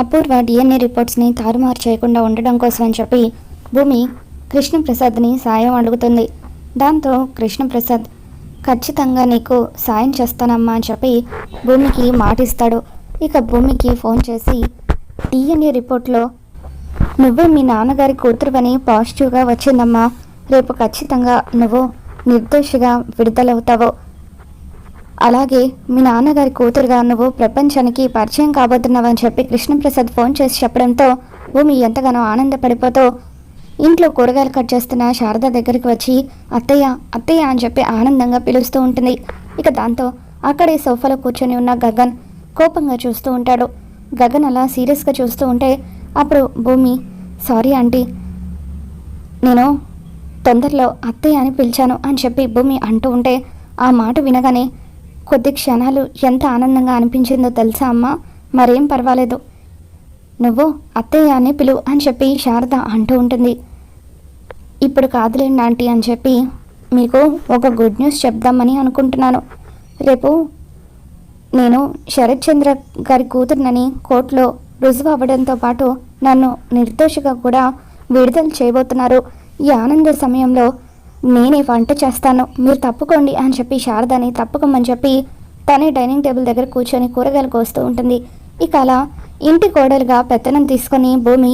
అపూర్వ DNA రిపోర్ట్స్ని తారుమారు చేయకుండా ఉండడం కోసం అని చెప్పి భూమి కృష్ణప్రసాద్ని సాయం అడుగుతుంది. దాంతో కృష్ణప్రసాద్ ఖచ్చితంగా నీకు సాయం చేస్తానమ్మా అని చెప్పి భూమికి మాటిస్తాడు. ఇక భూమికి ఫోన్ చేసి డిఎన్ఏ రిపోర్ట్లో నువ్వే మీ నాన్నగారి కూతురువని పాజిటివ్గా వచ్చిందమ్మా. రేపు ఖచ్చితంగా నువ్వు నిర్దోషిగా విడుదలవుతావు. అలాగే మీ నాన్నగారి కూతురుగా నువ్వు ప్రపంచానికి పరిచయం కాబోతున్నావని చెప్పి కృష్ణప్రసాద్ ఫోన్ చేసి చెప్పడంతో భూమి ఎంతగానో ఆనందపడిపోతూ ఇంట్లో కూరగాయలు కట్ చేస్తున్న శారద దగ్గరికి వచ్చి అత్తయ్య అత్తయ్య అని చెప్పి ఆనందంగా పిలుస్తూ ఉంటుంది. ఇక దాంతో అక్కడే సోఫాలో కూర్చొని ఉన్న గగన్ కోపంగా చూస్తూ ఉంటాడు. గగన్ అలా సీరియస్గా చూస్తూ ఉంటే అప్పుడు భూమి సారీ ఆంటీ నేను తొందరలో అత్తయ్య అని పిలిచాను అని చెప్పి భూమి అంటూ ఉంటే ఆ మాట వినగానే కొద్ది క్షణాలు ఎంత ఆనందంగా అనిపించిందో తెలుసా అమ్మ? మరేం పర్వాలేదు. నువ్వు అత్తయ్య అని పిలు అని చెప్పి శారద అంటూ ఉంటుంది. ఇప్పుడు కాదులేండి ఆంటీ అని చెప్పి మీకు ఒక గుడ్ న్యూస్ చెప్దామని అనుకుంటున్నాను. రేపు నేను శరత్ చంద్ర గారి కూతురునని కోర్టులో రుజువు అవ్వడంతో పాటు నన్ను నిర్దోషిగా కూడా విడుదల చేయబోతున్నారు. ఈ ఆనంద సమయంలో నేనే వంట చేస్తాను. మీరు తప్పుకోండి అని చెప్పి శారదని తప్పుకోమని చెప్పి తనే డైనింగ్ టేబుల్ దగ్గర కూర్చొని కూరగాయలు కోస్తూ ఉంటుంది. ఇక అలా ఇంటి కోడలుగా పెత్తనం తీసుకొని భూమి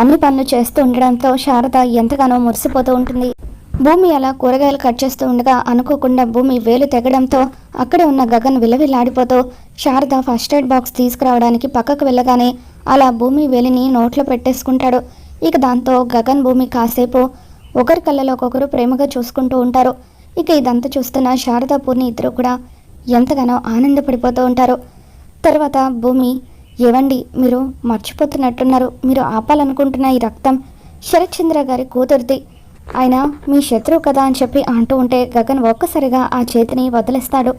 అన్ని పనులు చేస్తూ ఉండడంతో శారద ఎంతగానో మురిసిపోతూ ఉంటుంది. భూమి అలా కూరగాయలు కట్ చేస్తూ ఉండగా అనుకోకుండా భూమి వేలు తెగడంతో అక్కడే ఉన్న గగన్ విలవిల్లాడిపోతూ శారద ఫస్ట్ ఎయిడ్ బాక్స్ తీసుకురావడానికి పక్కకు వెళ్ళగానే అలా భూమి వేలిని నోట్లో పెట్టేసుకుంటాడు. ఇక దాంతో గగన్ భూమి కాసేపు ఒకరి కళ్ళలో ఒక్కొక్కరు ప్రేమగా చూసుకుంటూ ఉంటారు. ఇక ఇదంతా చూస్తున్న శారదా పూర్ణి ఇద్దరు కూడా ఎంతగానో ఆనందపడిపోతూ ఉంటారు. తర్వాత భూమి ఏవండి మీరు మర్చిపోతున్నట్టున్నారు. మీరు ఆపాలనుకుంటున్న ఈ రక్తం శరత్చంద్ర గారి కూతురిది. ఆయన మీ శత్రువు కదా అని చెప్పి అంటూ ఉంటే గగన్ ఒక్కసారిగా ఆ చేతిని వదిలేస్తాడు.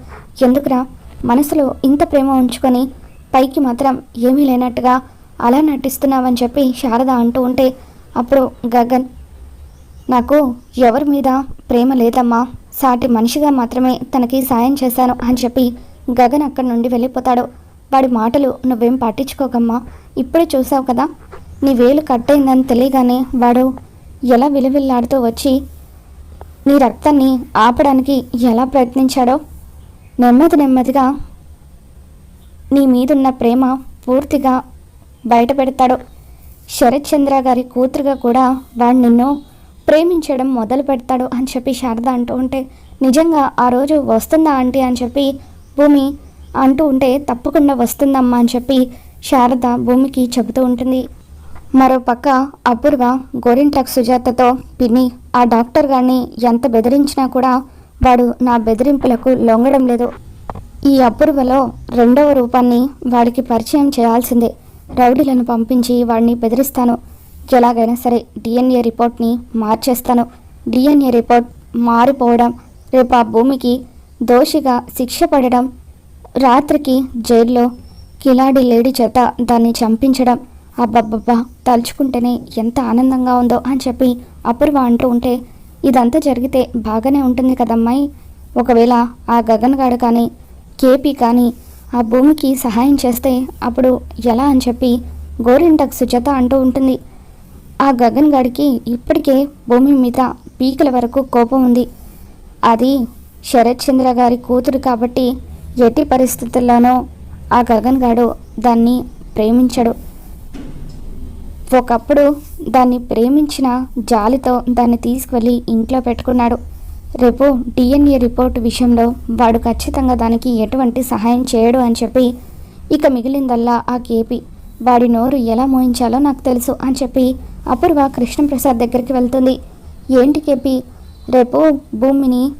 ఎందుకురా? మనసులో ఇంత ప్రేమ ఉంచుకొని పైకి మాత్రం ఏమీ లేనట్టుగా అలా నటిస్తున్నావని చెప్పి శారద అంటూ ఉంటే అప్పుడు గగన్ నాకు ఎవరి మీద ప్రేమ లేదమ్మా. సాటి మనిషిగా మాత్రమే తనకి సాయం చేశాను అని చెప్పి గగన్ అక్కడి నుండి వెళ్ళిపోతాడు. వాడి మాటలు నువ్వేం పట్టించుకోకమ్మా. ఇప్పుడే చూసావు కదా నీ వేలు కట్టయిందని తెలియగానే వాడు ఎలా విలువిల్లాడుతూ వచ్చి నీ రక్తాన్ని ఆపడానికి ఎలా ప్రయత్నించాడో? నెమ్మది నెమ్మదిగా నీ మీదున్న ప్రేమ పూర్తిగా బయట పెడతాడు శరత్ చంద్ర గారి కూతురుగా కూడా వాడు నిన్ను ప్రేమించడం మొదలు పెడతాడు అని చెప్పి శారద అంటూ ఉంటే నిజంగా ఆ రోజు వస్తుందా ఆంటీ? అని చెప్పి భూమి అంటూ ఉంటే తప్పకుండా వస్తుందమ్మా అని చెప్పి శారద భూమికి చెబుతూ ఉంటుంది. మరో పక్క అపూర్వ గోరింట్లక్ సుజాతతో పిన్ని ఆ డాక్టర్ గారిని ఎంత బెదిరించినా కూడా వాడు నా బెదిరింపులకు లొంగడం లేదు. ఈ అపూర్వలో రెండవ రూపాన్ని వాడికి పరిచయం చేయాల్సిందే. రౌడీలను పంపించి వాడిని బెదిరిస్తాను. ఎలాగైనా సరే డిఎన్ఏ రిపోర్ట్ని మార్చేస్తాను. డిఎన్ఏ రిపోర్ట్ మారిపోవడం రేపు ఆ భూమికి దోషిగా శిక్ష పడడం రాత్రికి జైల్లో కిలాడి లేడీ చేత దాన్ని చంపించడం అబ్బబ్బబ్బా తలుచుకుంటేనే ఎంత ఆనందంగా ఉందో అని చెప్పి అపూర్వ అంటూ ఉంటే ఇదంతా జరిగితే బాగానే ఉంటుంది కదమ్మాయి. ఒకవేళ ఆ గగన్ గాడు కానీ కేపీ కానీ ఆ భూమికి సహాయం చేస్తే అప్పుడు ఎలా అని చెప్పి గోరింటకు సుజాత అంటూ ఉంటుంది. ఆ గగన్ గడికి ఇప్పటికే భూమి మీద పీకల వరకు కోపం ఉంది. అది శరత్ చంద్ర గారి కూతురు కాబట్టి ఎట్టి పరిస్థితుల్లోనో ఆ గగన్ గాడు దాన్ని ప్రేమించడు. ఒకప్పుడు దాన్ని ప్రేమించిన జాలితో దాన్ని తీసుకువెళ్ళి ఇంట్లో పెట్టుకున్నాడు. రేపు డిఎన్ఏ రిపోర్ట్ విషయంలో వాడు ఖచ్చితంగా దానికి ఎటువంటి సహాయం చేయడు అని చెప్పి ఇక మిగిలిందల్లా ఆ కేపీ వాడి నోరు ఎలా మోయించాలో నాకు తెలుసు అని చెప్పి అపూర్వ కృష్ణప్రసాద్ దగ్గరికి వెళ్తుంది. ఏంటి కేపీ? రేపు భూమిని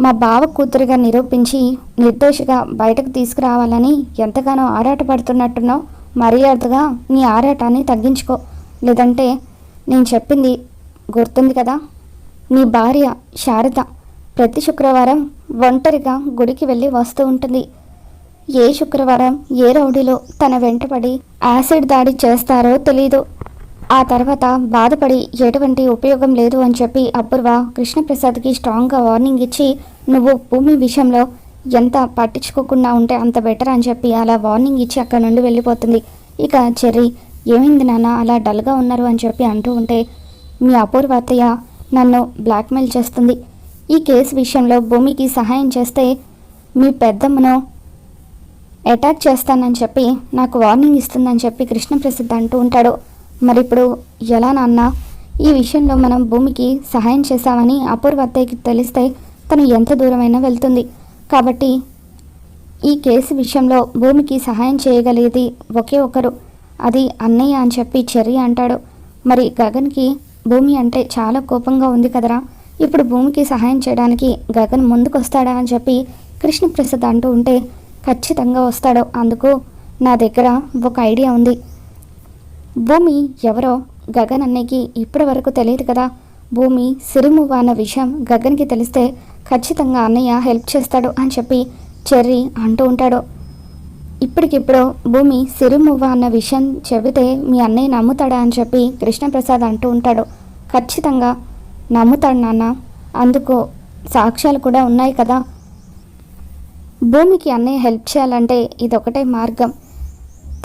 మా బావ కూతురుగా నిరూపించి నిర్దోషిగా బయటకు తీసుకురావాలని ఎంతగానో ఆరాటపడుతున్నట్టున్నావు. మర్యాదగా నీ ఆరాటాన్ని తగ్గించుకో. లేదంటే నేను చెప్పింది గుర్తుంది కదా? నీ భార్య శారద ప్రతి శుక్రవారం ఒంటరిగా గుడికి వెళ్ళి వస్తూ ఉంటుంది. ఏ శుక్రవారం ఏ రౌడీలో తన వెంటపడి యాసిడ్ దాడి చేస్తారో తెలీదు. ఆ తర్వాత బాధపడి ఎటువంటి ఉపయోగం లేదు అని చెప్పి అపూర్వ కృష్ణప్రసాద్కి స్ట్రాంగ్గా వార్నింగ్ ఇచ్చి నువ్వు భూమి విషయంలో ఎంత పట్టించుకోకుండా ఉంటే అంత బెటర్ అని చెప్పి అలా వార్నింగ్ ఇచ్చి అక్కడ నుండి వెళ్ళిపోతుంది. ఇక చెర్రీ ఏమైంది నాన్న? అలా డల్గా ఉన్నారు అని చెప్పి అంటూ ఉంటే మీ అపూర్వ అత్తయ్య నన్ను బ్లాక్మెయిల్ చేస్తుంది. ఈ కేసు విషయంలో భూమికి సహాయం చేస్తే మీ పెద్దమ్మను అటాక్ చేస్తానని చెప్పి నాకు వార్నింగ్ ఇస్తుందని చెప్పి కృష్ణప్రసాద్ అంటూ ఉంటాడు. మరి ఇప్పుడు ఎలా నాన్న? ఈ విషయంలో మనం భూమికి సహాయం చేశామని అపూర్వ అత్తయ్యకి తెలిస్తే తను ఎంత దూరమైనా వెళ్తుంది. కాబట్టి ఈ కేసు విషయంలో భూమికి సహాయం చేయగలిగేది ఒకే ఒకరు. అది అన్నయ్య అని చెప్పి చెర్రి అంటాడు. మరి గగన్కి భూమి అంటే చాలా కోపంగా ఉంది కదరా? ఇప్పుడు భూమికి సహాయం చేయడానికి గగన్ ముందుకొస్తాడా అని చెప్పి కృష్ణప్రసాద్ అంటూ ఉంటే ఖచ్చితంగా వస్తాడు. అందుకు నా దగ్గర ఒక ఐడియా ఉంది. భూమి ఎవరో గగన్ అన్నయ్యకి ఇప్పటి వరకు తెలియదు కదా. భూమి సిరుమువ్వ అన్న విషయం గగన్కి తెలిస్తే ఖచ్చితంగా అన్నయ్య హెల్ప్ చేస్తాడు అని చెప్పి చెర్రీ అంటూ ఉంటాడు. ఇప్పటికిప్పుడు భూమి సిరుమువ్వ అన్న విషయం చెబితే మీ అన్నయ్య నమ్ముతాడా అని చెప్పి కృష్ణప్రసాద్ అంటూ ఉంటాడు. ఖచ్చితంగా నమ్ముతాడు నాన్న. అందుకు సాక్ష్యాలు కూడా ఉన్నాయి కదా. భూమికి అన్నయ్య హెల్ప్ చేయాలంటే ఇదొకటే మార్గం.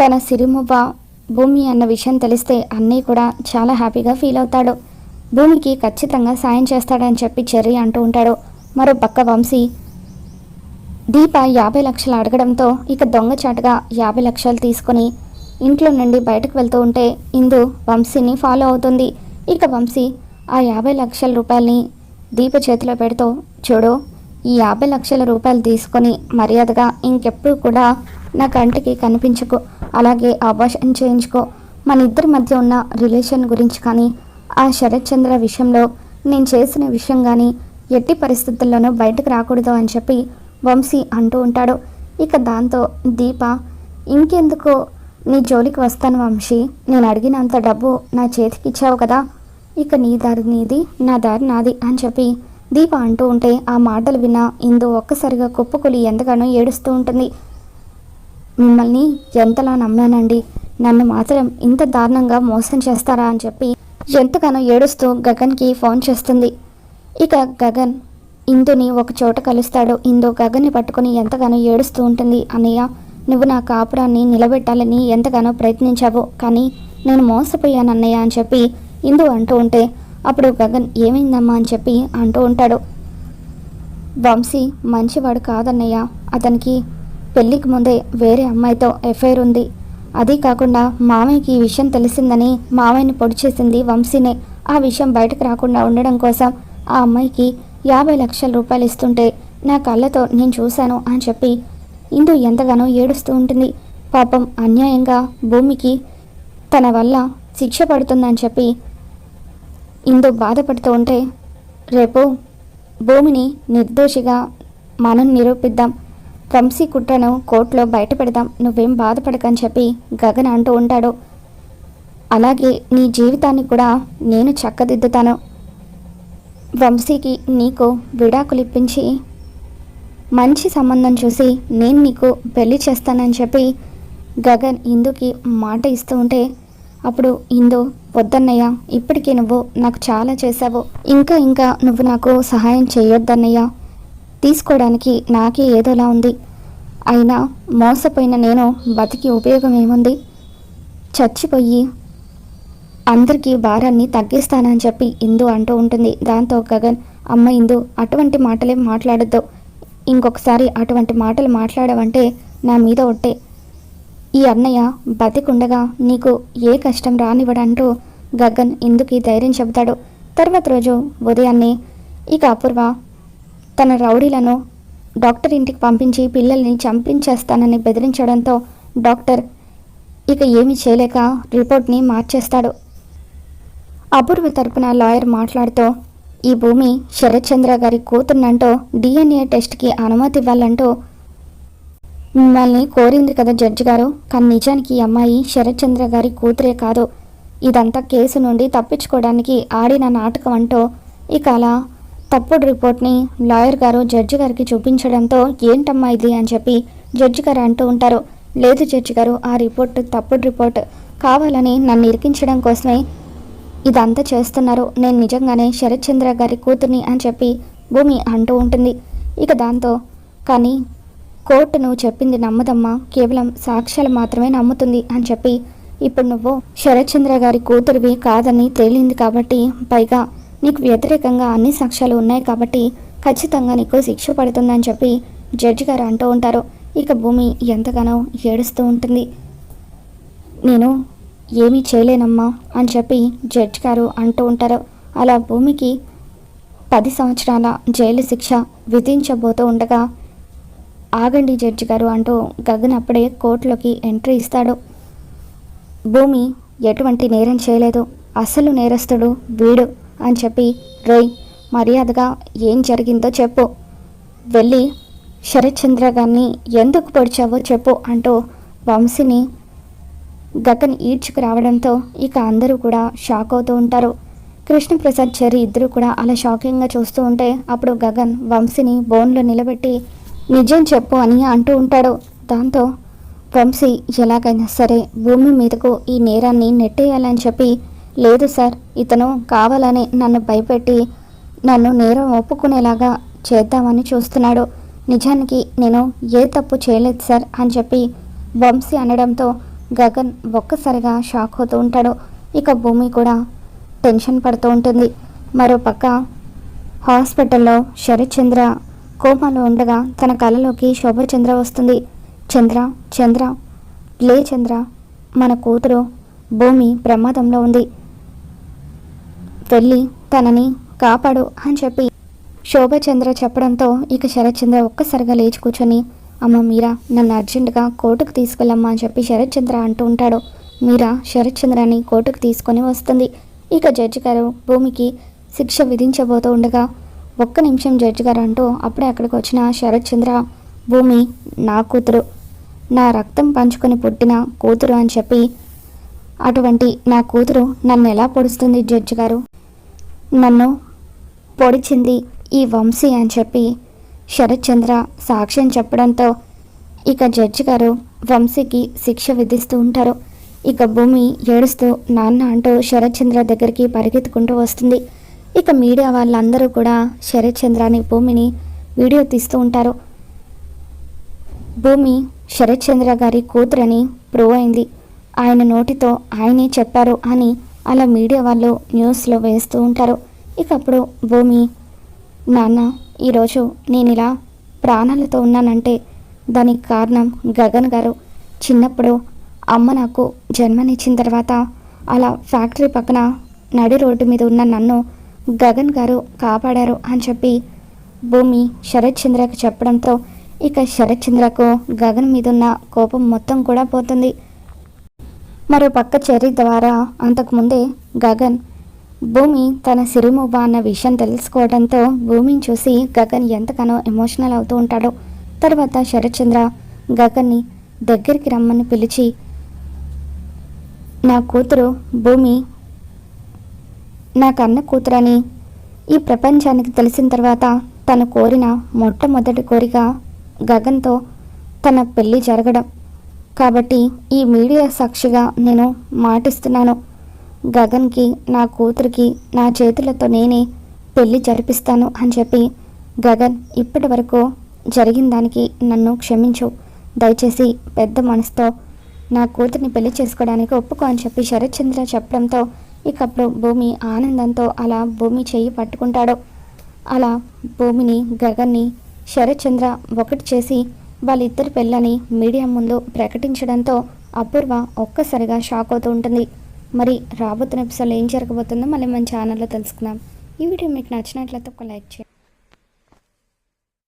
తన సిరిమువ్వ భూమి అన్న విషయం తెలిస్తే అన్నయ్య కూడా చాలా హ్యాపీగా ఫీల్ అవుతాడు. భూమికి ఖచ్చితంగా సాయం చేస్తాడని చెప్పి చెర్రీ అంటూ ఉంటాడు. మరో పక్క వంశీ దీప యాభై లక్షలు అడగడంతో ఇక దొంగచాటుగా యాభై లక్షలు తీసుకొని ఇంట్లో నుండి బయటకు వెళ్తూ ఉంటే ఇందు వంశీని ఫాలో అవుతుంది. ఇక వంశీ ఆ యాభై లక్షల రూపాయలని దీప చేతిలో పెడుతూ చూడు ఈ యాభై లక్షల రూపాయలు తీసుకొని మర్యాదగా ఇంకెప్పుడు కూడా నా కంటికి కనిపించుకో. అలాగే అబార్షన్ చేయించుకో. మన ఇద్దరి మధ్య ఉన్న రిలేషన్ గురించి కానీ ఆ శరత్చంద్ర విషయంలో నేను చేసిన విషయం కానీ ఎట్టి పరిస్థితుల్లోనూ బయటకు రాకూడదు అని చెప్పి వంశీ అంటూ ఉంటాడు. ఇక దాంతో దీప ఇంకెందుకు? నీ జోలికి వస్తాను వంశీ. నేను అడిగినంత డబ్బు నా చేతికి ఇచ్చావు కదా. ఇక నీ దారి నీది నా దారి నాది అని చెప్పి దీప అంటూ ఉంటే ఆ మాటలు విన్న ఇందు ఒక్కసారిగా కుప్పకులి ఎంతగానో ఏడుస్తూ ఉంటుంది. మిమ్మల్ని ఎంతలా నమ్మానండి? నన్ను మాత్రం ఇంత దారుణంగా మోసం చేస్తారా అని చెప్పి ఎంతగానో ఏడుస్తూ గగన్కి ఫోన్ చేస్తుంది. ఇక గగన్ ఇందుని ఒక చోట కలుస్తాడు. ఇందు గగన్ని పట్టుకొని ఎంతగానో ఏడుస్తూ ఉంటుంది. అన్నయ్య నువ్వు నా కాపురాన్ని నిలబెట్టాలని ఎంతగానో ప్రయత్నించావు. కానీ నేను మోసపోయాను అన్నయ్య అని చెప్పి ఇందు అంటూ ఉంటే అప్పుడు గగన్ ఏమైందమ్మా అని చెప్పి అంటూ ఉంటాడు. వంశీ మంచివాడు కాదన్నయ్య. అతనికి పెళ్ళికి ముందే వేరే అమ్మాయితో ఎఫ్ఐఆర్ ఉంది. అది కాకుండా మామయ్యకి ఈ విషయం తెలిసిందని మామయ్యని పొడి చేసింది వంశీనే. ఆ విషయం బయటకు రాకుండా ఉండడం కోసం ఆ అమ్మాయికి యాభై లక్షల రూపాయలు ఇస్తుంటే నా కళ్ళతో నేను చూశాను అని చెప్పి ఇందు ఎంతగానో ఏడుస్తూ ఉంటుంది. పాపం అన్యాయంగా భూమికి తన వల్ల శిక్ష పడుతుందని చెప్పి ఇందు బాధపడుతూ ఉంటే రేపు భూమిని నిర్దోషిగా మనం నిరూపిద్దాం. వంశీ కుట్రను కోర్టులో బయట పెడదాం నువ్వేం బాధపడకని చెప్పి గగన్ అంటూ ఉంటాడు. అలాగే నీ జీవితాన్ని కూడా నేను చక్కదిద్దుతాను. వంశీకి నీకు విడాకులు ఇప్పించి మంచి సంబంధం చూసి నేను నీకు పెళ్ళి చేస్తానని చెప్పి గగన్ ఇందుకి మాట ఇస్తూ ఉంటే అప్పుడు ఇందు వద్దన్నయ్య ఇప్పటికే నువ్వు నాకు చాలా చేశావు. ఇంకా ఇంకా నువ్వు నాకు సహాయం చేయొద్దన్నయ్య. తీసుకోవడానికి నాకే ఏదోలా ఉంది. అయినా మోసపోయిన నేను బతికి ఉపయోగం ఏముంది? చచ్చిపోయి అందరికీ భారాన్ని తగ్గిస్తానని చెప్పి ఇందు అంటూ ఉంటుంది. దాంతో గగన్ అమ్మ ఇందు అటువంటి మాటలే మాట్లాడొద్దు. ఇంకొకసారి అటువంటి మాటలు మాట్లాడవంటే నా మీద ఒట్టే. ఈ అన్నయ్య బతికుండగా నీకు ఏ కష్టం రానివ్వడంటూ గగన్ ఇందుకి ధైర్యం చెబుతాడు. తర్వాత రోజు ఉదయాన్నే ఇక అపూర్వ తన రౌడీలను డాక్టర్ ఇంటికి పంపించి పిల్లల్ని చంపించేస్తానని బెదిరించడంతో డాక్టర్ ఇక ఏమీ చేయలేక రిపోర్ట్ని మార్చేస్తాడు. అపూర్వ తరపున లాయర్ మాట్లాడుతూ ఈ భూమి శరత్చంద్ర గారి కూతుర్నంటూ డిఎన్ఏ టెస్ట్కి అనుమతి ఇవ్వాలంటూ మిమ్మల్ని కోరింది కదా జడ్జి గారు. కానీ నిజానికి ఈ అమ్మాయి శరత్చంద్ర గారి కూతురే కాదు. ఇదంతా కేసు నుండి తప్పించుకోవడానికి ఆడిన నాటకం అంటూ ఇక అలా తప్పుడు రిపోర్ట్ని లాయర్ గారు జడ్జి గారికి చూపించడంతో ఏంటమ్మా ఇది అని చెప్పి జడ్జి గారు అంటూ ఉంటారు. లేదు జడ్జి గారు ఆ రిపోర్ట్ తప్పుడు రిపోర్ట్. కావాలని నన్ను ఇరికించడం కోసమే ఇదంతా చేస్తున్నారు. నేను నిజంగానే శరత్చంద్ర గారి కూతుర్ని అని చెప్పి భూమి అంటూ ఉంటుంది. ఇక దాంతో కానీ కోర్టు నువ్వు చెప్పింది నమ్మదమ్మా. కేవలం సాక్ష్యాలు మాత్రమే నమ్ముతుంది అని చెప్పి ఇప్పుడు నువ్వు శరత్చంద్ర గారి కూతురివి కాదని తేలింది కాబట్టి పైగా నీకు వ్యతిరేకంగా అన్ని సాక్ష్యాలు ఉన్నాయి కాబట్టి ఖచ్చితంగా నీకు శిక్ష పడుతుందని చెప్పి జడ్జి గారు అంటూ ఉంటారు. ఇక భూమి ఎంతగానో ఏడుస్తూ ఉంటుంది. నేను ఏమీ చేయలేనమ్మా అని చెప్పి జడ్జి గారు అంటూ ఉంటారు. అలా భూమికి పది సంవత్సరాల జైలు శిక్ష విధించబోతూ ఉండగా ఆగండి జడ్జి గారు అంటూ గగన్ అప్పుడే కోర్టులోకి ఎంట్రీ ఇస్తాడు. భూమి ఎటువంటి నేరం చేయలేదు. అసలు నేరస్తుడు వీడు. అని చెప్పి రోయ్ మర్యాదగా ఏం జరిగిందో చెప్పు. వెళ్ళి శరత్చంద్ర గారిని ఎందుకు పొడిచావో చెప్పు అంటూ వంశీని గగన్ ఈడ్చుకు రావడంతో ఇక అందరూ కూడా షాక్ అవుతూ ఉంటారు. కృష్ణప్రసాద్ చెర్రి ఇద్దరు కూడా అలా షాకింగ్గా చూస్తూ ఉంటే అప్పుడు గగన్ వంశీని బోన్లో నిలబెట్టి నిజం చెప్పు అని అంటూ ఉంటాడు. దాంతో వంశీ ఎలాగైనా సరే భూమి మీదకు ఈ నేరాన్ని నెట్టేయాలని చెప్పి లేదు సార్ ఇతను కావాలని నన్ను భయపెట్టి నన్ను నేరం ఒప్పుకునేలాగా చేద్దామని చూస్తున్నాడు. నిజానికి నేను ఏ తప్పు చేయలేదు సార్ అని చెప్పి వంశీ అనడంతో గగన్ ఒక్కసారిగా షాక్ అవుతూ ఉంటాడు. ఇక భూమి కూడా టెన్షన్ పడుతూ ఉంటుంది. మరోపక్క హాస్పిటల్లో శరత్చంద్ర కోమాలో ఉండగా తన కళలోకి శోభచంద్ర వస్తుంది. చంద్ర చంద్ర లే చంద్ర మన కూతురు భూమి ప్రమాదంలో ఉంది. వెళ్ళి తనని కాపాడు అని చెప్పి శోభచంద్ర చెప్పడంతో ఇక శరత్చంద్ర ఒక్కసారిగా లేచి కూర్చొని అమ్మ మీరా నన్ను అర్జెంటుగా కోర్టుకు తీసుకెళ్ళమ్మా అని చెప్పి శరత్చంద్ర అంటూ ఉంటాడు. మీరా శరత్చంద్రని కోర్టుకు తీసుకొని వస్తుంది. ఇక జడ్జి గారు భూమికి శిక్ష విధించబోతూ ఉండగా ఒక్క నిమిషం జడ్జి గారు అంటూ అప్పుడే అక్కడికి వచ్చిన శరత్చంద్ర భూమి నా కూతురు. నా రక్తం పంచుకొని పుట్టిన కూతురు అని చెప్పి అటువంటి నా కూతురు నన్ను ఎలా పొడుస్తుంది జడ్జి గారు. నన్ను పొడిచింది ఈ వంశీ అని చెప్పి శరత్చంద్ర సాక్ష్యం చెప్పడంతో ఇక జడ్జి గారు వంశీకి శిక్ష విధిస్తూ ఉంటారు. ఇక భూమి ఏడుస్తూ నాన్న అంటూ శరత్చంద్ర దగ్గరికి పరిగెత్తుకుంటూ వస్తుంది. ఇక మీడియా వాళ్ళందరూ కూడా శరత్చంద్రని భూమిని వీడియో తీస్తూ ఉంటారు. భూమి శరత్చంద్ర గారి కూతురని ప్రూవ్ అయింది. ఆయన నోటితో ఆయనే చెప్పారు అని అలా మీడియా వాళ్ళు న్యూస్లో వేస్తూ ఉంటారు. ఇక అప్పుడు భూమి నాన్న ఈరోజు నేను ఇలా ప్రాణాలతో ఉన్నానంటే దానికి కారణం గగన్ గారు. చిన్నప్పుడు అమ్మ నాకు జన్మనిచ్చిన తర్వాత అలా ఫ్యాక్టరీ పక్కన నడి రోడ్డు మీద ఉన్న నన్ను గగన్ గారు కాపాడారు అని చెప్పి భూమి శరత్ చంద్రకు చెప్పడంతో ఇక శరత్ చంద్రకు గగన్ మీద ఉన్న కోపం మొత్తం కూడా పోతుంది. మరో పక్క చెర్రీ ద్వారా అంతకుముందే గగన్ భూమి తన సిరిమువ్వ అన్న విషయం తెలుసుకోవడంతో భూమిని చూసి గగన్ ఎంతగానో ఎమోషనల్ అవుతూ ఉంటాడో. తర్వాత శరత్చంద్ర గగన్ని దగ్గరికి రమ్మని పిలిచి నా కూతురు భూమి నా కన్న కూతురని ఈ ప్రపంచానికి తెలిసిన తర్వాత తను కోరిన మొట్టమొదటి కోరిక గగన్తో తన పెళ్ళి జరగడం. కాబట్టి ఈ మీడియా సాక్షిగా నేను మాటిస్తున్నాను. గగన్కి నా కూతురికి నా చేతులతో నేనే పెళ్ళి జరిపిస్తాను అని చెప్పి గగన్ ఇప్పటి వరకు జరిగిన దానికి నన్ను క్షమించు. దయచేసి పెద్ద మనసుతో నా కూతుర్ని పెళ్ళి చేసుకోవడానికి ఒప్పుకో అని చెప్పి శరత్చంద్ర చెప్పడంతో ఇకప్పుడు భూమి ఆనందంతో అలా భూమి చేయి పట్టుకుంటాడు. అలా భూమిని గగన్ని శరత్చంద్ర ఒకటి చేసి వాళ్ళిద్దరి పెళ్ళని మీడియా ముందు ప్రకటించడంతో అపూర్వ ఒక్కసారిగా షాక్ అవుతూ ఉంటుంది. మరి రాబోతున్న ఎపిసోడ్లో ఏం జరగబోతుందో మళ్ళీ మన ఛానల్లో తెలుసుకుందాం. ఈ వీడియో మీకు నచ్చినట్లయితే ఒక లైక్ చేయండి.